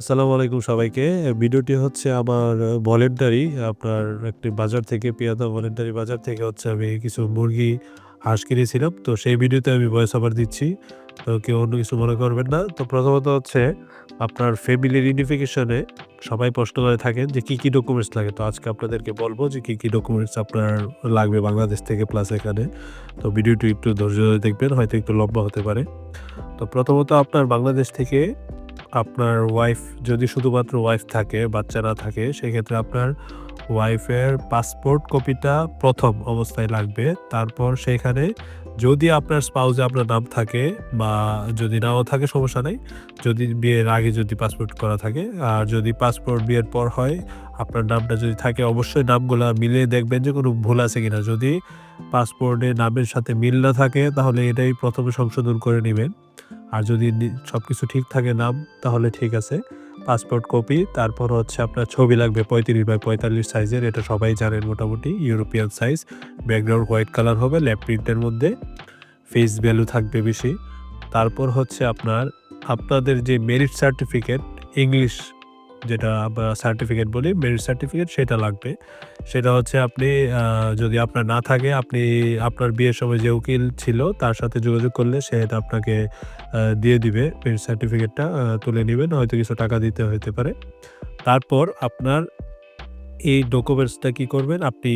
আসসালামু আলাইকুম সবাইকে। ভিডিওটি হচ্ছে আমার ভলেন্টারি আপনার একটি বাজার থেকে পিয়াদা ভলেন্টারি বাজার থেকে হচ্ছে আমি কিছু মুরগি, হাঁস কিনেছিলাম। তো সেই ভিডিওতে আমি ভয়েস আবার দিচ্ছি। তো কেউ অন্য কিছু মনে করবেন না। তো প্রথমত হচ্ছে আপনার ফ্যামিলি ইউনিফিকেশন সবাই প্রশ্ন করে থাকেন যে কি, কি ডকুমেন্টস লাগে? তো আজকে আপনাদেরকে বলব যে কি, কি ডকুমেন্টস আপনার লাগবে বাংলাদেশ থেকে প্লাস এখানে। তো ভিডিওটি একটু ধৈর্য ধরে দেখবেন হয়তো একটু লম্বা হতে পারে। তো প্রথমত আপনার বাংলাদেশ থেকে আপনার ওয়াইফ যদি শুধুমাত্র ওয়াইফ থাকে, বাচ্চা না থাকে সেক্ষেত্রে আপনার ওয়াইফের পাসপোর্ট কপিটা প্রথম অবস্থায় লাগবে। তারপর সেখানে যদি আপনার স্পাউজে আপনার নাম থাকে বা যদি নাও থাকে সমস্যা নেই যদি বিয়ের আগে যদি পাসপোর্ট করা থাকে আর যদি পাসপোর্ট বিয়ের পর হয় আপনার নামটা যদি থাকে অবশ্যই নামগুলো মিলিয়ে দেখবেন যে কোনো ভুল আছে কিনা। যদি পাসপোর্টে নামের সাথে মিল না থাকে তাহলে এটাই প্রথমে সংশোধন করে নিবেন। আর যদি সব কিছু ঠিক থাকে নাম তাহলে ঠিক আছে। পাসপোর্ট কপি তারপর হচ্ছে আপনার ছবি লাগবে ৩৫ বাই ৪৫ সাইজের এটা সবাই জানেন মোটামুটি European size. Background white colour হবে ল্যাপ প্রিন্টের মধ্যে। ফেস ভ্যালু থাকবে বেশি। তারপর হচ্ছে আপনার, আপনাদের যে মেরিট সার্টিফিকেট ইংলিশ যেটা সার্টিফিকেট বলি মেরিট সার্টিফিকেট সেটা লাগবে। সেটা হচ্ছে আপনি যদি আপনার না থাকে, আপনি আপনার বিয়ের সময় যে উকিল ছিল, তার সাথে যোগাযোগ করলে সে এটা আপনাকে দিয়ে দিবে মেরিট সার্টিফিকেটটা তুলে নেবেন, হয়তো কিছু টাকা দিতে হতে পারে। তারপর আপনার এই ডকুমেন্টসটা কি করবেন আপনি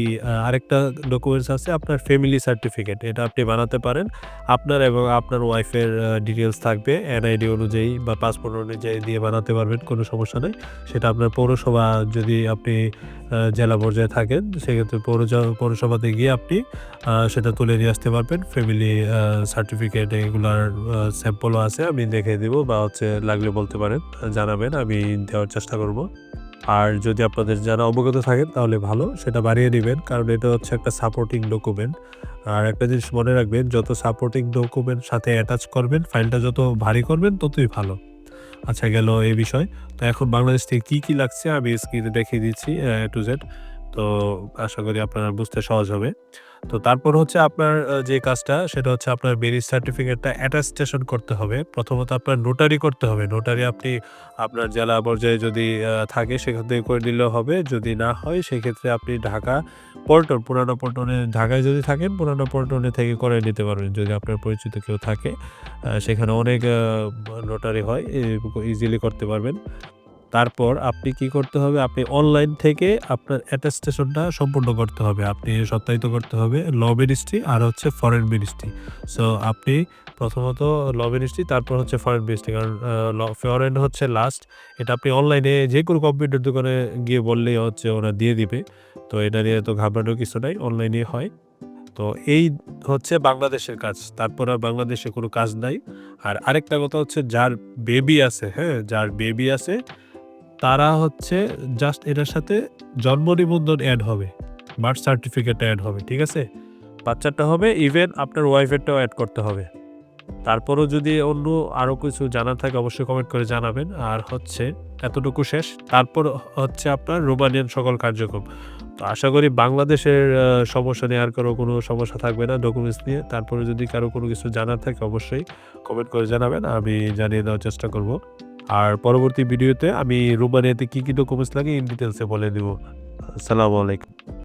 আরেকটা ডকুমেন্টস আছে আপনার ফ্যামিলি সার্টিফিকেট। এটা আপনি বানাতে পারেন। আপনার এবং আপনার ওয়াইফের ডিটেলস থাকবে এনআইডি অনুযায়ী বা পাসপোর্ট অনুযায়ী দিয়ে বানাতে পারবেন, কোনো সমস্যা নেই সেটা আপনার পৌরসভা, যদি আপনি জেলা পর্যায়ে থাকেন, সেক্ষেত্রে পৌরজ, পৌরসভাতে গিয়ে আপনি সেটা তুলে নিয়ে আসতে পারবেন। ফ্যামিলি সার্টিফিকেট এগুলার স্যাম্পলও আছে, আমি দেখে দিব বা হচ্ছে লাগলে বলতে পারেন। জানাবেন, আমি দেওয়ার চেষ্টা করব। আর যদি আপনাদের যারা অবগত থাকেন, তাহলে ভালো, সেটা বাড়িয়ে নেবেন কারণ এটা হচ্ছে একটা সাপোর্টিং ডকুমেন্ট। আর একটা জিনিস মনে রাখবেন, যত সাপোর্টিং ডকুমেন্ট সাথে অ্যাটাচ করবেন ফাইলটা যত ভারী করবেন, ততই ভালো। আচ্ছা গেল এই বিষয়। তো এখন বাংলাদেশ থেকে কী কী লাগছে আমি স্ক্রিনে দেখিয়ে দিচ্ছি এ টু জেড। তো আশা করি আপনার বুঝতে সহজ হবে। তো তারপর হচ্ছে আপনার যে কাজটা সেটা হচ্ছে আপনার মেরিট সার্টিফিকেটটা অ্যাটাস্টেশন করতে হবে। প্রথমত আপনার নোটারি করতে হবে। নোটারি আপনি আপনার জেলা পর্যায়ে যদি থাকে সেখান থেকে করে নিলেও হবে। যদি না হয় সেক্ষেত্রে আপনি ঢাকা পল্টন, পুরানো পল্টনে ঢাকায় যদি থাকেন পুরানো পল্টনে থেকে করে নিতে পারবেন। যদি আপনার পরিচিত কেউ থাকে। সেখানে অনেক নোটারি হয় ইজিলি করতে পারবেন। তারপর আপনি কি করতে হবে আপনি অনলাইন থেকে আপনার অ্যাটাস্টেশনটা সম্পূর্ণ করতে হবে। আপনি সত্যায়িত করতে হবে ল মিনিস্ট্রি আর হচ্ছে ফরেন মিনিস্ট্রি। সো আপনি প্রথমত ল মিনিস্ট্রি তারপর হচ্ছে ফরেন মিনিস্ট্রি কারণ ল ফরেন হচ্ছে লাস্ট। এটা আপনি অনলাইনে যে কোনো কম্পিউটার দোকানে গিয়ে বললেই হচ্ছে ওরা দিয়ে দিবে। তো এটা নিয়ে তো ঘাবড়ানোর কিছু নাই অনলাইনে হয়। তো এই হচ্ছে বাংলাদেশের কাজ। তারপর আর বাংলাদেশে কোনো কাজ নাই। আর আরেকটা কথা হচ্ছে যার বেবি আছে, হ্যাঁ? যার বেবি আছে তারা হচ্ছে জাস্ট এটার সাথে জন্ম নিবন্ধন অ্যাড হবে। বার্থ সার্টিফিকেট অ্যাড হবে। ঠিক আছে? বাচ্চাটা হবে ইভেন আপনার ওয়াইফেরটাও অ্যাড করতে হবে। তারপরও যদি অন্য আরও কিছু জানার থাকে, অবশ্যই কমেন্ট করে জানাবেন। আর হচ্ছে, এতটুকু শেষ। তারপর হচ্ছে আপনার রোমানিয়ান সকল কার্যক্রম। তো আশা করি বাংলাদেশের সমস্যা নিয়ে আর কারও কোনো সমস্যা থাকবে না ডকুমেন্টস নিয়ে। তারপরে যদি কারও কোনো কিছু জানার থাকে, অবশ্যই কমেন্ট করে জানাবেন। আমি জানিয়ে দেওয়ার চেষ্টা করব। আর পরবর্তী ভিডিওতে আমি রোমানিয়াতে কি, কি ডকুমেন্টস লাগে ইন ডিটেলসে বলে দেবো আসসালামু আলাইকুম।